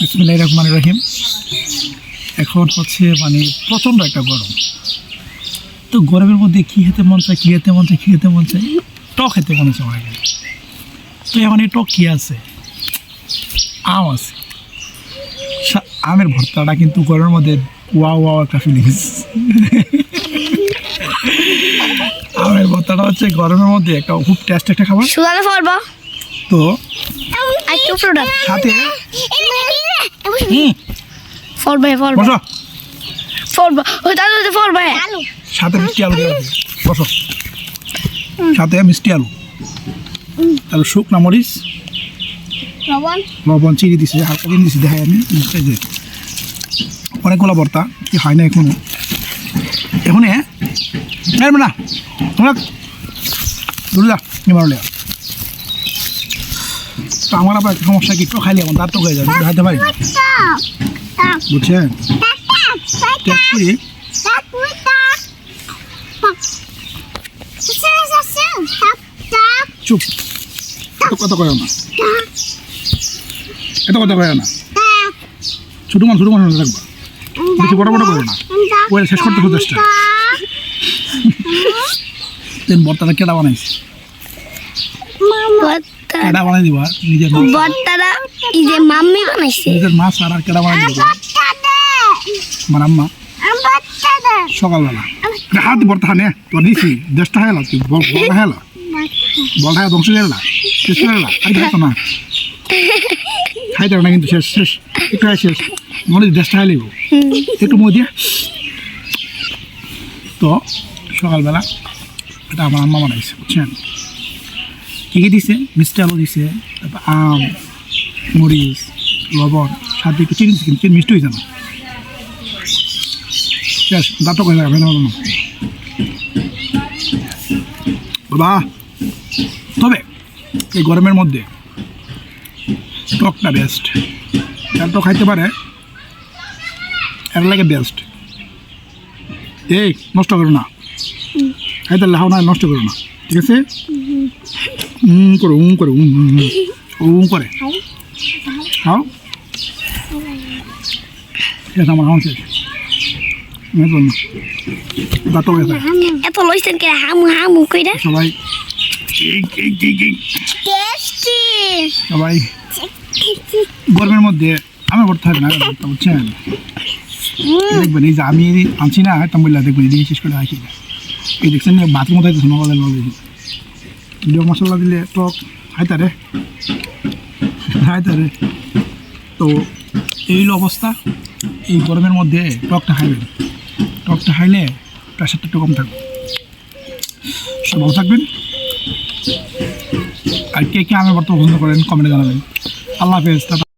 বিসমিল্লাহ রহমান রহিম এখন হচ্ছে মানে প্রচণ্ড একটা গরম তো গরমের মধ্যে কী খেতে মন চায় কী খেতে মন চায় কী খেতে মন চায় টক খেতে মনে চায় অনেকের। তো এখন এই টক কী আছে আম আছে সা- আমের ভর্তাটা কিন্তু গরমের মধ্যে ওয়া ওয়া একটা ফিলিংস আমের ভর্তাটা হচ্ছে গরমের মধ্যে একটা খুব টেস্ট একটা খাবার তো সাথে বসো। ওই দাদু ফলবে সাথে মিষ্টি আলু বসো। সাথে মিষ্টি আলু। শুকনা মরিচ। লবণ। লবণ চিনি দিছে হালকা চিনি দিছে দেখাই আমি। অনেকগুলো ভর্তা কি হয় না এখনও। এখন না তোমরা দূরে যা তো আমার আবার সমস্যা কি একটু খাইলে এখন দাঁত হয়ে যাবে। খাইতে না। বুঝছেন? টেস্ট করি চুপ। এত কথা কয় না। এত কথা কয় না। ছোটো মানুষ ছোটো মানুষ রাখবা বেশি বড় বড় করো না। ওই শেষ করতে খুব চেষ্টা। বর্তাটা কেটা বানাইছে? বানাই দিবা? নিজের মাছ। বর্তারা এই যে মাম্মি বানাইছে। নিজের মাছ আর আর বানাই দিবা? আমার আম্মা। সকালবেলা। এটা হাত বর্তা হানে তোর দিছি দেশটা হেলা তুই বল ধ্বংস শেষ আর খাইতো না? খাইতে না কিন্তু শেষ শেষ। একটু শেষ। মনে দেশটা হেলিব একটু মই দিয়া। তো সকালবেলা এটা আমার আম্মা বানাইছে বুঝছেন? কী কী দিছে? মিষ্টি আলু দিছে, তারপর আম, মরিচ, লবণ সাথে চিনি দিছে, কিন্তু মিষ্টি হয়েছে না। শেষ দাঁতও করে যাবে বাবা, তবে এই গরমের মধ্যে টকটা বেস্ট যার তো খাইতে পারে, এর লাগে বেস্ট এই, নষ্ট করো না। খাইতে লাও না, নষ্ট করো না। ঠিক আছে? উম করো উম করো উম উম, করে। খাও আমার খাওয়া শেষ আমি বললাম না দাঁতও গেছে এত লইছেন কে? হামু হামু কইরা। সবাই এই, এই, এই, এই, টেস্টি। সবাই গরমের মধ্যে আমি করতে হবে না বুঝছেন? দেখবেন এই যে আমি আনছি না একটা বললা দেখবেন এদিকে শেষ করে আসি এই দেখছেন বাথরুম মতো হইতেছে নগদের লগে মশলা দিলে টক হাইতারে হাইতারে তো এই অবস্থা এই গরমের মধ্যে টকটা খাইবেন টকটা খাইলে প্রেশারটা একটু কম থাকবে সব ভালো থাকবেন আর কে কে আমি বর্তমান পছন্দ করেন কমেন্টে জানাবেন আল্লাহ হাফেজ।